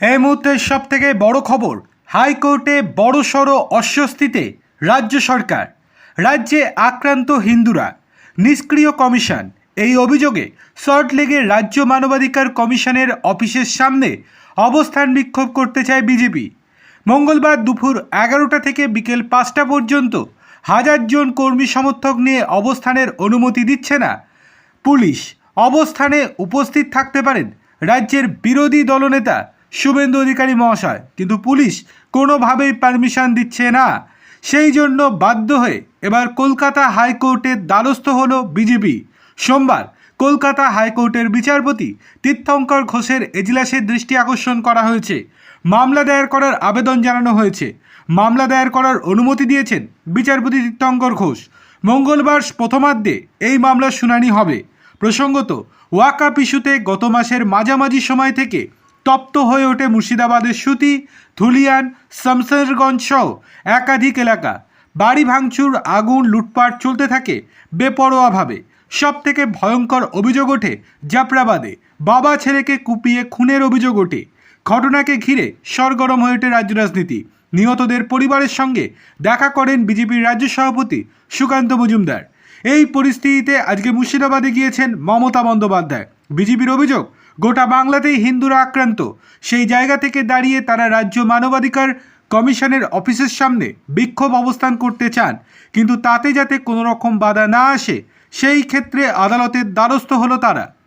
এই মুহূর্তের সব থেকে বড় খবর, হাইকোর্টে বড়সড় অস্বস্তিতে রাজ্য সরকার, রাজ্যে আক্রান্ত হিন্দুরা, নিষ্ক্রিয় কমিশন। এই অভিযোগে সল্টলেগের রাজ্য মানবাধিকার কমিশনের অফিসের সামনে অবস্থান বিক্ষোভ করতে চায় বিজেপি। মঙ্গলবার দুপুর এগারোটা থেকে বিকেল পাঁচটা পর্যন্ত হাজার জন কর্মী সমর্থক নিয়ে অবস্থানের অনুমতি দিচ্ছে না। পুলিশ অবস্থানে উপস্থিত থাকতে পারেন রাজ্যের বিরোধী দলনেতা শুভেন্দু অধিকারী মহাশয়, কিন্তু পুলিশ কোনোভাবেই পারমিশন দিচ্ছে না। সেই জন্য বাধ্য হয়ে এবার কলকাতা হাইকোর্টের দ্বারস্থ হল বিজেপি। সোমবার কলকাতা হাইকোর্টের বিচারপতি তীর্থঙ্কর ঘোষের এজলাসের দৃষ্টি আকর্ষণ করা হয়েছে। মামলা দায়ের করার আবেদন জানানো হয়েছে। মামলা দায়ের করার অনুমতি দিয়েছেন বিচারপতি তীর্থঙ্কর ঘোষ। মঙ্গলবার প্রথমার্ধে এই মামলার শুনানি হবে। প্রসঙ্গত, ওয়াকাপ ইস্যুতে গত মাসের মাঝামাঝি সময় থেকে তপ্ত হয়ে ওঠে মুর্শিদাবাদের সুতি, ধুলিয়ান, শামসেরগঞ্জ সহ একাধিক এলাকা। বাড়ি ভাঙচুর, আগুন, লুটপাট চলতে থাকে বেপরোয়াভাবে। সব থেকে ভয়ঙ্কর অভিযোগ ওঠে জাফরাবাদে। বাবা ছেলেকে কুপিয়ে খুনের অভিযোগ ওঠে। ঘটনাকে ঘিরে সরগরম হয়ে ওঠে রাজ্য রাজনীতি। নিহতদের পরিবারের সঙ্গে দেখা করেন বিজেপির রাজ্য সভাপতি সুকান্ত মজুমদার। এই পরিস্থিতিতে আজকে মুর্শিদাবাদে গিয়েছেন মমতা বন্দ্যোপাধ্যায়। বিজেপির অভিযোগ, গোটা বাংলাতেই হিন্দুরা আক্রান্ত। সেই জায়গা থেকে দাঁড়িয়ে তারা রাজ্য মানবাধিকার কমিশনের অফিসের সামনে বিক্ষোভ অবস্থান করতে চান। কিন্তু তাতে যাতে কোনো রকম বাধা না আসে, সেই ক্ষেত্রে আদালতের দ্বারস্থ হলো তারা।